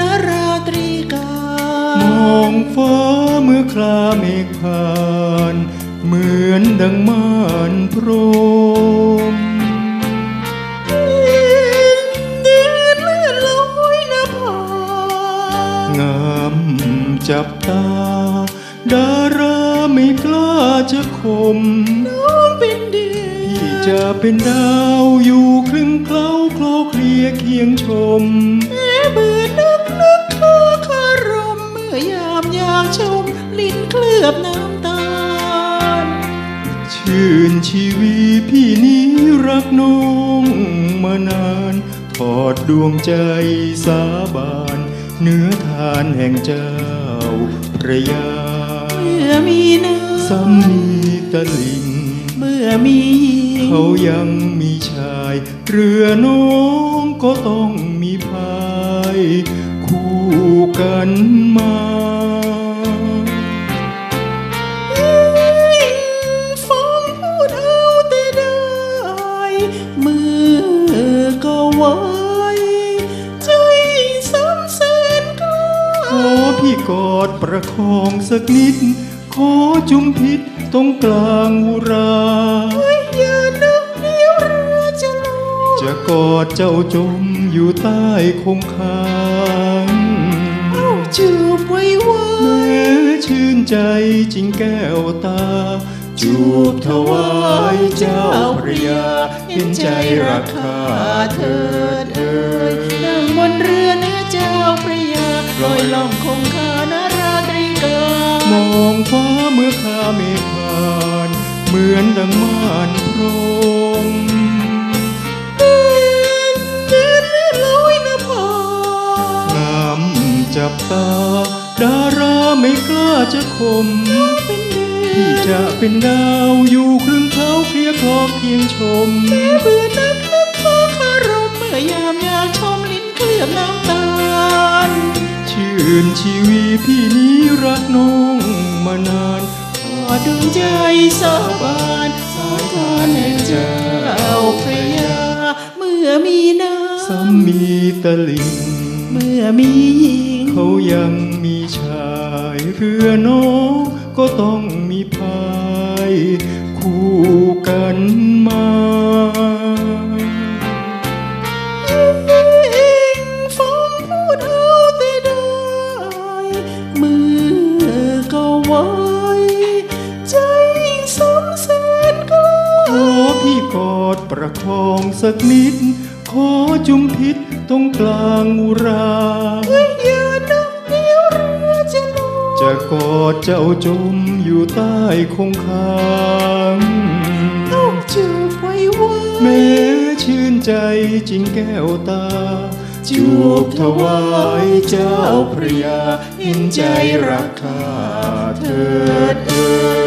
นาราตรีกามองฟ้าเมื่อคลาเมฆผ่าน เหมือนดังม่านพรมดินเลื่อนลอยนภางามจับตา ดาราไม่กล้าจะคมน้องเป็นเดียที่จะเป็นดาวอยู่ครึ่งเคล้าเคล้าเคลียเคียงชมามอยากชม ลิ้นเคลือบน้ำตาล ชื่นชีวีพี่นี้รักน้องมานานทอดดวงใจสาบานเนื้อทานแห่งเจ้าพระยาเมื่อมีเนื้อสามีตะลิง เมื่อมีหญิงเขายังมีชาย เรือน้องก็ต้องมีพาย คู่กันมา พี่กอดประคองสักนิด ขอจุมพิษตรงกลางอุราอย่านึกเดียวเรือจะลอยจะกอดเจ้าจมอยู่ใต้คงคางเอาจูบไว้ไว้แม้ชื่นใจจริงแก้วตา จูบถวายเจ้าพระยาเห็นใจรักข้าเถิดเอ่ย ลอยล่องคงคานาราตรีกามองฟ้าเมื่อข้าเมฆผ่านเหมือนดังม่านพรมเดินเลื่อนลอยนภางามจับตา ดาราไม่กล้าจะคมเป็นเดือที่จะเป็นดาวอยู่ครึ่งเขาเคลียคลอเคียงชมเบื่อนัก นชีวีพี่นี้รักน้องมานานขอดวงใจสาบานสายทานแห่งเจ้าพระยา เมื่อมีน้สามีตะลิงำเมื่อมีหญิง เขายังมีชายเรือน้องก็ต้องมีพาย กอดประคองสักนิด ขอจุมพิษตรงกลางอุราอย่านักเดียวเรือจะลอยจะกอดเจ้าจมอยู่ใต้คงคางเอาจูบไว้ไว้แม้ชื่นใจจริงแก้วตาจูบถวายเจ้าพระยาเห็นใจรักข้าเถิดเอ่ย